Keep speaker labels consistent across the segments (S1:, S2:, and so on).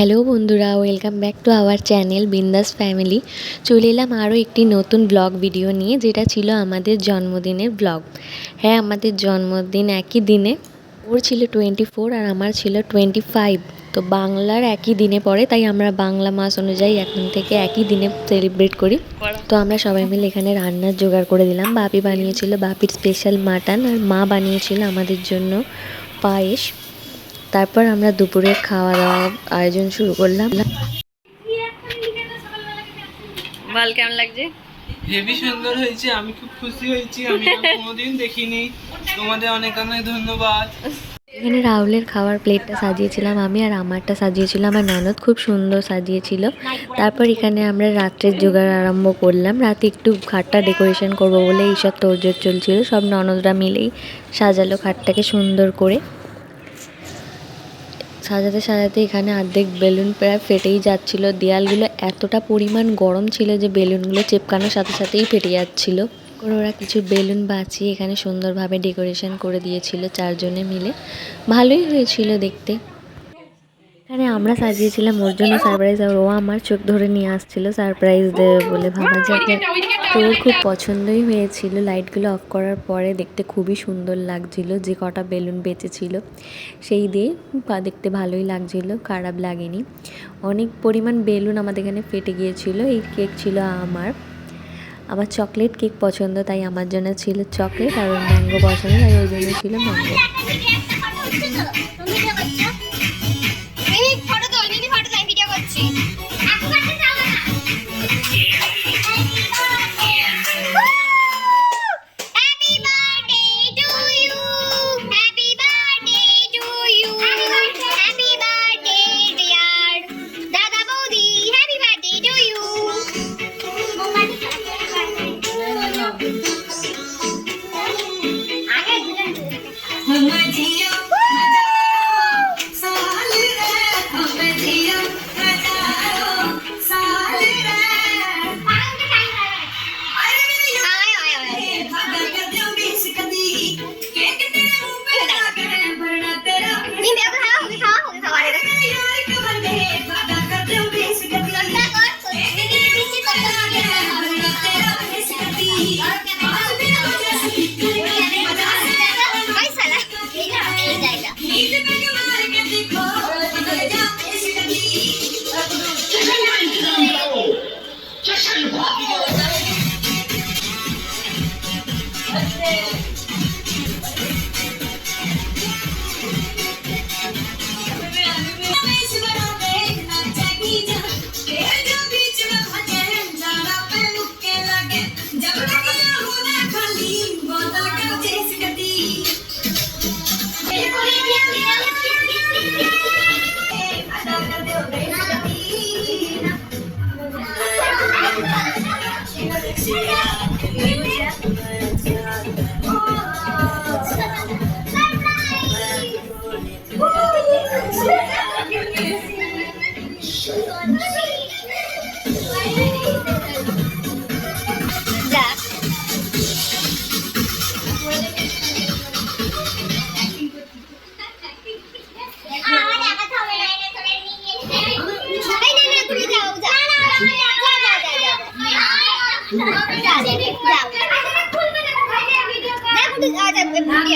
S1: Hello বন্ধুরা, welcome back to our channel Bindaas family. চলে এলাম আরও একটি নতুন ব্লগ ভিডিও নিয়ে, যেটা ছিল আমাদের জন্মদিনের ব্লগ। হ্যাঁ আমাদের জন্মদিন একই দিনে। ওর ছিল টোয়েন্টি ফোর আর আমার ছিল টোয়েন্টি ফাইভ তো বাংলার একই দিনে পড়ে, তাই আমরা বাংলা মাস অনুযায়ী এখন থেকে একই দিনে সেলিব্রেট করি। তো আমরা সবাই মিলে এখানে রান্নার জোগাড় করে দিলাম। বাপি বানিয়েছিল বাপির স্পেশাল মাটন আর মা বানিয়েছিল আমাদের জন্য পায়েস। তারপর আমরা দুপুরে খাওয়া দাওয়া আয়োজন শুরু করলাম।
S2: বল কেমন লাগছে?
S3: হেভি সুন্দর হয়েছে আমি খুব খুশি হয়েছি আমি কোনোদিন দেখিনি। তোমাদের অনেক অনেক ধন্যবাদ।
S1: এখানে রাহুলের খাওয়ার প্লেটটা সাজিয়েছিলাম আমি আর আমারটা সাজিয়েছিলাম আর ননদ খুব সুন্দর সাজিয়েছিল। তারপর এখানে আমরা রাত্রের জোগাড় আরম্ভ করলাম। রাতে একটু খাটটা ডেকোরেশন করব বলে এইসব তোড়জোড় চলছিল। সব ননদরা মিলেই সাজালো খাটটাকে সুন্দর করে। সাজাতে সাজাতে এখানে অর্ধেক বেলুন প্রায় ফেটেই যাচ্ছিল। দেয়ালগুলো এতটা পরিমাণ গরম ছিল যে বেলুনগুলো চেপকানোর সাথে সাথেই ফেটে যাচ্ছিল। ওরা কিছু বেলুন বাঁচিয়ে এখানে সুন্দরভাবে ডেকোরেশন করে দিয়েছিল চারজনে মিলে। ভালোই হয়েছিল দেখতে। এখানে আমরা সাজিয়েছিলাম ওর জন্য সারপ্রাইজ আর ও আমার চোখ ধরে নিয়ে আসছিল সারপ্রাইজ দেবে বলে ভাবা যায় তো ওর খুব পছন্দই হয়েছিল লাইটগুলো অফ করার পরে দেখতে খুবই সুন্দর লাগছিল যে কটা বেলুন বেঁচেছিল সেই দিয়ে দেখতে ভালোই লাগছিল খারাপ লাগেনি। অনেক পরিমাণ বেলুন আমাদের এখানে ফেটে গিয়েছিল এই কেক ছিল আমার। আমার চকলেট কেক পছন্দ তাই আমার জন্য ছিল চকলেট আর ম্যাঙ্গো পছন্দ তাই ওই জন্য ছিল ম্যাঙ্গো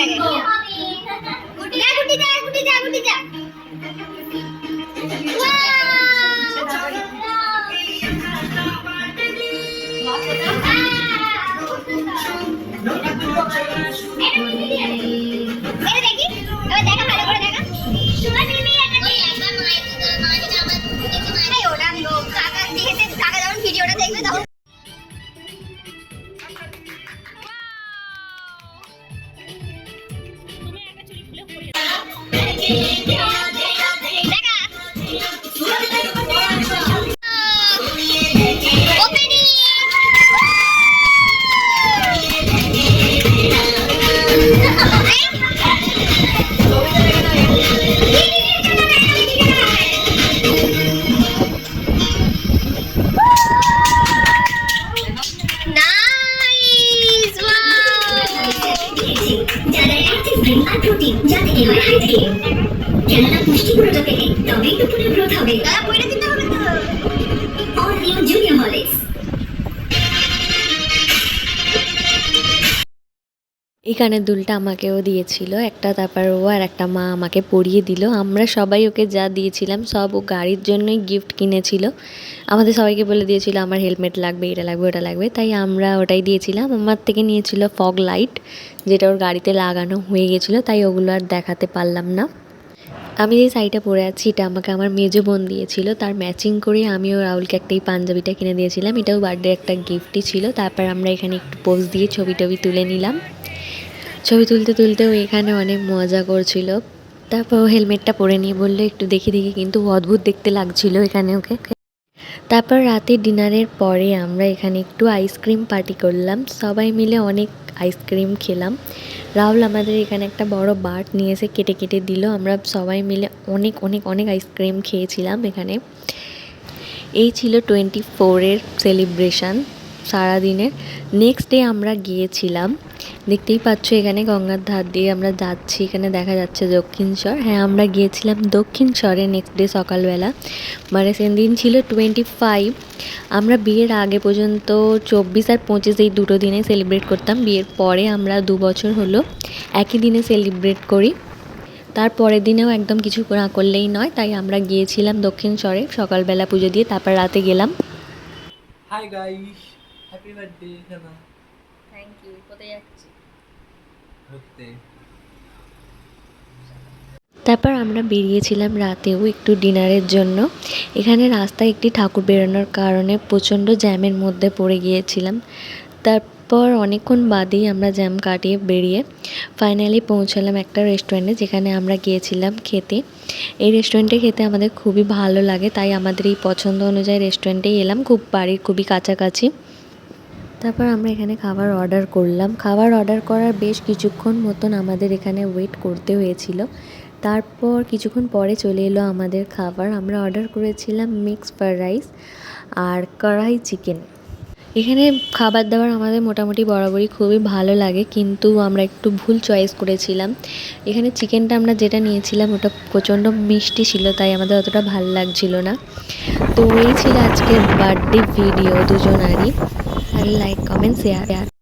S4: এটা
S5: হরলিক্স
S1: এই দুলটা আমাকেও দিয়েছিল, একটা তারপর ও আর একটা মা আমাকে পরিয়ে দিল। আমরা সবাই ওকে যা দিয়েছিলাম সব ও গাড়ির জন্যই গিফট কিনেছিল। আমাদের সবাইকে বলে দিয়েছিল, আমার হেলমেট লাগবে, এটা লাগবে, ওটা লাগবে। তাই আমরা ওটাই দিয়েছিলাম। আমার থেকে নিয়েছিল ফগ লাইট যেটা ওর গাড়িতে লাগানো হয়ে গেছিল, তাই ওগুলো আর দেখাতে পারলাম না। আমি যে শাড়িটা পরে আছি, এটা আমাকে আমার মেজো বোন দিয়েছিল। তার ম্যাচিং করে আমিও রাহুলকে একটা এই পাঞ্জাবিটা কিনে দিয়েছিলাম। এটাও বার্থডে একটা গিফটই ছিল। তারপর আমরা এখানে একটু পোজ দিয়ে ছবি টবি তুলে নিলাম। ছবি তুলতে তুলতে ও এখানে অনেক মজা করছিল। তারপর ও হেলমেটটা পরে নিয়ে বলল, একটু দেখি দেখি কিন্তু অদ্ভুত দেখতে লাগছিল এখানে ওকে। তারপর রাতে ডিনারের পরে আমরা এখানে একটু আইসক্রিম পার্টি করলাম। সবাই মিলে অনেক আইসক্রিম খেলাম। রাহুল আমাদের এখানে একটা বড় বাট নিয়ে এসে কেটে কেটে দিল। আমরা সবাই মিলে অনেক অনেক অনেক আইসক্রিম খেয়েছিলাম এখানে। এই ছিল টোয়েন্টি ফোরের সেলিব্রেশান সারাদিনের। নেক্সট ডে আমরা গিয়েছিলাম দেখতেই পাচ্ছ এখানে গঙ্গার ধার দিয়ে আমরা যাচ্ছি। এখানে দেখা যাচ্ছে দক্ষিণস্বর হ্যাঁ আমরা গিয়েছিলাম দক্ষিণস্বরে নেক্সট ডে সকালবেলা। মানে সেদিন ছিল টোয়েন্টি ফাইভ আমরা বিয়ের আগে পর্যন্ত চব্বিশ আর পঁচিশ এই দুটো দিনে সেলিব্রেট করতাম। বিয়ের পরে আমরা দু বছর হলো একই দিনে সেলিব্রেট করি। তার পরের দিনেও একদম কিছু না করলেই নয়, তাই আমরা গিয়েছিলাম দক্ষিণস্বরে সকালবেলা পুজো দিয়ে, তারপর রাতে গেলাম।
S3: Hi guys happy birthday
S2: you যাচ্ছি।
S3: ঘুরতে
S1: তারপর আমরা বেরিয়েছিলাম রাতেও একটু ডিনারের জন্য। এখানে রাস্তায় একটি ঠাকুর বেরোনোর কারণে প্রচণ্ড জ্যামের মধ্যে পড়ে গিয়েছিলাম। তারপর অনেকক্ষণ বাদেই আমরা জ্যাম কাটিয়ে বেরিয়ে ফাইনালি পৌঁছালাম একটা রেস্টুরেন্টে যেখানে আমরা গিয়েছিলাম খেতে। এই রেস্টুরেন্টে খেতে আমাদের খুবই ভালো লাগে তাই আমাদের এই পছন্দ অনুযায়ী রেস্টুরেন্টেই এলাম। খুব বাড়ির খুবই কাছাকাছি। তারপর আমরা এখানে খাবার অর্ডার করলাম। খাবার অর্ডার করার বেশ কিছুক্ষণ মতন আমাদের এখানে ওয়েট করতে হয়েছিল। তারপর কিছুক্ষণ পরে চলে এলো আমাদের খাবার। আমরা অর্ডার করেছিলাম মিক্স ফ্রাইড রাইস আর কড়াই চিকেন এখানে খাবার দাবার আমাদের মোটামুটি বরাবরই খুবই ভালো লাগে, কিন্তু আমরা একটু ভুল চয়েস করেছিলাম। এখানে চিকেনটা আমরা যেটা নিয়েছিলাম ওটা প্রচণ্ড মিষ্টি ছিল, তাই আমাদের অতটা ভালো লাগছিল না। তো এই ছিল আজকের বার্থডে ভিডিও দুজনারই like, comment, share.